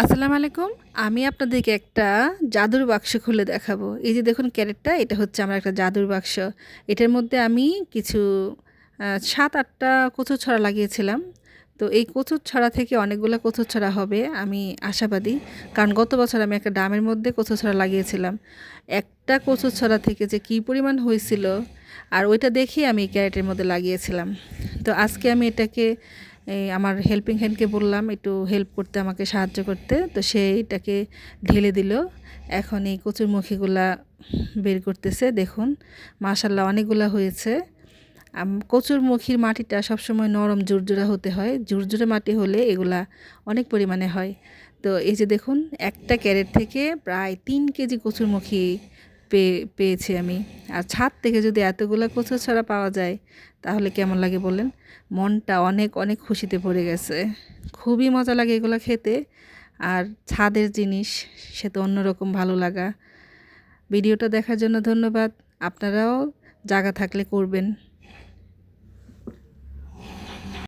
আসসালামু আলাইকুম। আমি আপনাদেরকে একটা জাদুর বাক্স খুলে দেখাবো। এই যে দেখুন ক্যারেটটা, এটা হচ্ছে আমার একটা জাদুর বাক্স। এটার মধ্যে আমি কিছু সাত, আটটা কচুর ছড়া লাগিয়েছিলাম। তো এই কচুর ছড়া থেকে অনেকগুলো কচুর ছড়া হবে, আমি আশাবাদী। কারণ গত বছর আমি একটা ডামের মধ্যে কচুর ছড়া লাগিয়েছিলাম। একটা কচুর ছড়া থেকে যে কী পরিমাণ হয়েছিল, আর ওইটা দেখেই আমি ক্যারেটের মধ্যে লাগিয়েছিলাম। তো আজকে আমি এটাকে এই আমার হেল্পিং হ্যান্ডকে বললাম একটু হেল্প করতে, আমাকে সাহায্য করতে। তো সে এটাকে ঢেলে দিল। এখন এই কচুরমুখীগুলা বের করতেছে, দেখুন। মাশাল্লাহ অনেকগুলা হয়েছে। কচুরমুখীর মাটিটা সবসময় নরম জুরজুরা হতে হয়। জুরজুরে মাটি হলে এগুলা অনেক পরিমাণে হয়। তো এই যে দেখুন, একটা ক্যারেট থেকে প্রায় তিন কেজি কচুরমুখী পেয়ে পেয়েছি আমি। আর ছাদ থেকে যদি এতগুলো কচু ছড়া পাওয়া যায়, তাহলে কেমন লাগে বলেন? মনটা অনেক অনেক খুশিতে ভরে গেছে। খুবই মজা লাগে এগুলো খেতে। আর ছাদের জিনিস, সে তো অন্যরকম ভালো লাগা। ভিডিওটা দেখার জন্য ধন্যবাদ। আপনারাও জায়গা থাকলে করবেন।